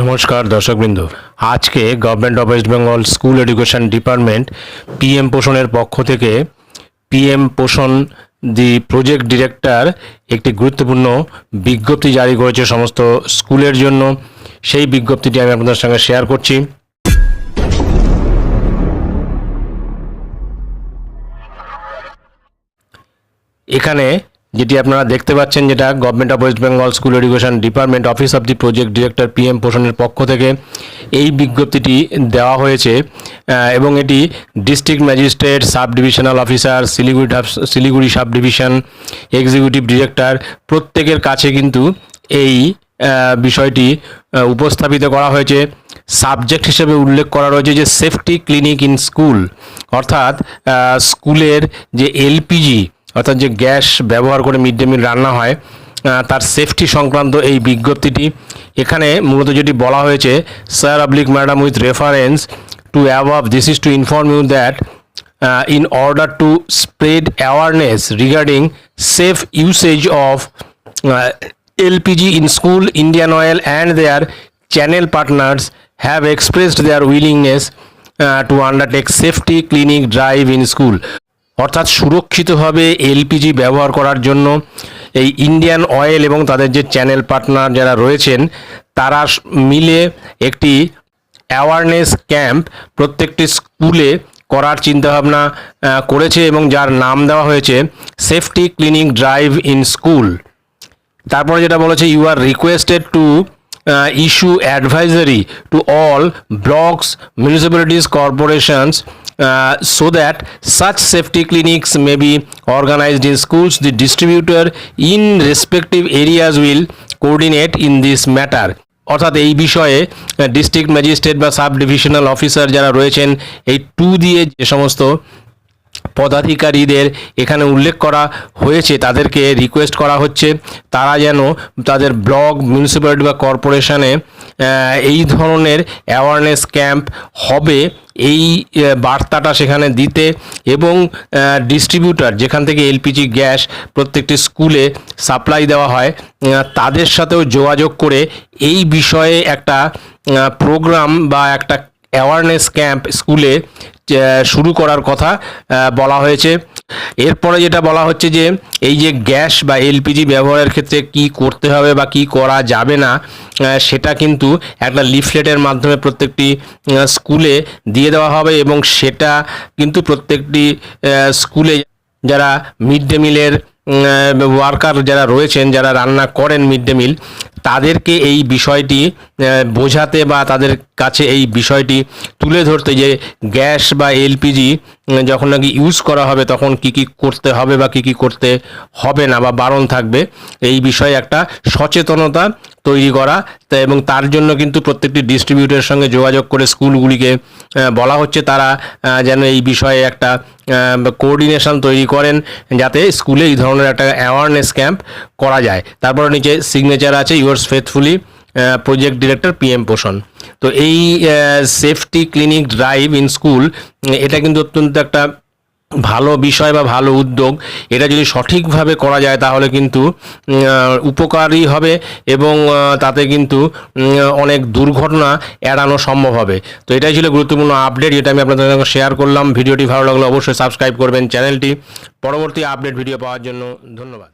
নমস্কার দর্শকবৃন্দ। আজকে government of West Bengal school education department PM পোষণের পক্ষ থেকে পিএম পোষণ দি প্রজেক্ট ডিরেক্টর একটি গুরুত্বপূর্ণ বিজ্ঞপ্তি জারি করেছে সমস্ত স্কুলের জন্য। সেই বিজ্ঞপ্তিটি আমি আপনাদের সঙ্গে শেয়ার করছি। এখানে যেটি আপনারা দেখতে পাচ্ছেন যেটা government of West Bengal school education department office of the project director PM পোষণের পক্ষ থেকে এই বিজ্ঞপ্তিটি দেওয়া হয়েছে এবং এটি district magistrate sub divisional officer Siliguri Siliguri sub division executive director প্রত্যেকের কাছে কিন্তু এই বিষয়টি উপস্থাপিত করা হয়েছে। সাবজেক্ট হিসেবে উল্লেখ করা রয়েছে যে সেফটি ক্লিনিক ইন স্কুল অর্থাৎ স্কুলের যে এলপিজি অর্থাৎ যে গ্যাস ব্যবহার করে মিড ডে মিল রান্না হয় তার সেফটি সংক্রান্ত এই বিজ্ঞপ্তিটি। এখানে মূলত যদি বলা হয়েছে sir আবলিক madam with reference to above this is to inform you that in order to spread awareness regarding safe usage of LPG in school Indian Oil and their channel partners have expressed their willingness to undertake safety clinic drive in school অর্থাৎ সুরক্ষিতভাবে LPG ব্যবহার করার জন্য এই Indian oil এবং তাদের যে channel partner যারা রয়েছেন, তারা মিলে একটি অ্যাওয়ারনেস ক্যাম্প প্রত্যেকটি স্কুলে করার চিন্তাভাবনা করেছে এবং যার নাম দেওয়া হয়েছে safety clinic drive in school তারপরে যেটা বলেছে you are requested to issue advisory to all blocks municipalities corporations so that such safety clinics may be organised in schools the distributor in respective areas will coordinate in this matter অর্থাৎ এই বিষয়ে district magistrate বা sub divisional officer যারা রয়েছেন, এই two দিয়ে যে সমস্ত পদাধিকারীদের এখানে উল্লেখ করা হয়েছে, তাদেরকে রিকোয়েস্ট করা হচ্ছে, তারা যেন তাদের ব্লক মিউনিসিপ্যালিটি বা কর্পোরেশনে এই ধরনের অ্যাওয়ারনেস ক্যাম্প হবে, এই বার্তাটা সেখানে দিতে এবং ডিস্ট্রিবিউটার যেখান থেকে এলপিজি গ্যাস প্রত্যেকটি স্কুলে সাপ্লাই দেওয়া হয় তাদের সাথেও যোগাযোগ করে এই বিষয়ে একটা প্রোগ্রাম বা একটা অ্যাওয়ারনেস ক্যাম্প স্কুলে শুরু করার কথা বলা হয়েছে। এরপরে যেটা বলা হচ্ছে যে, এই যে গ্যাস বা এলপিজি ব্যবহারের ক্ষেত্রে কি করতে হবে বা কি করা যাবে না সেটা কিন্তু একটা লিফলেটের মাধ্যমে প্রত্যেকটি স্কুলে দিয়ে দেওয়া হবে এবং সেটা কিন্তু প্রত্যেকটি স্কুলে যারা মিড ডে মিলের ওয়ার্কার যারা রয়েছেন, যারা রান্না করেন মিড ডে মিল তাদেরকে এই বিষয়টি বোঝাতে বা তাদের কাছে এই বিষয়টি তুলে ধরতে যে গ্যাস বা এলপিজি যখন নাকি ইউজ করা হবে, তখন কি কি করতে হবে বা কি কি করতে হবে না বা বারণ থাকবে, এই বিষয়ে একটা সচেতনতা তৈরি করা। এবং তার জন্য কিন্তু প্রত্যেকটি ডিস্ট্রিবিউটরের সঙ্গে যোগাযোগ করে স্কুলগুলিকে বলা হচ্ছে তারা যেন এই বিষয়ে একটা কোঅর্ডিনেশন তৈরি করেন যাতে স্কুলে এই ধরনের একটা অ্যাওয়ারনেস ক্যাম্প করা যায়। তারপরে নিচে সিগনেচার আছে yours faithfully project director PM Poshan তো এই safety clinic drive in school এটা কিন্তু অত্যন্ত একটা ভালো বিষয় বা ভালো উদ্যোগ। এটা যদি সঠিকভাবে করা যায় তাহলে কিন্তু উম, আহ, উপকারী হবে এবং তাতে কিন্তু অনেক দুর্ঘটনা এড়ানো সম্ভব হবে। তো এটাই ছিল গুরুত্বপূর্ণ আপডেট যেটা আমি আপনাদের সঙ্গে শেয়ার করলাম। ভিডিওটি ভালো লাগলে অবশ্যই সাবস্ক্রাইব করবেন চ্যানেলটি। পরবর্তী আপডেট ভিডিও পাওয়ার জন্য ধন্যবাদ।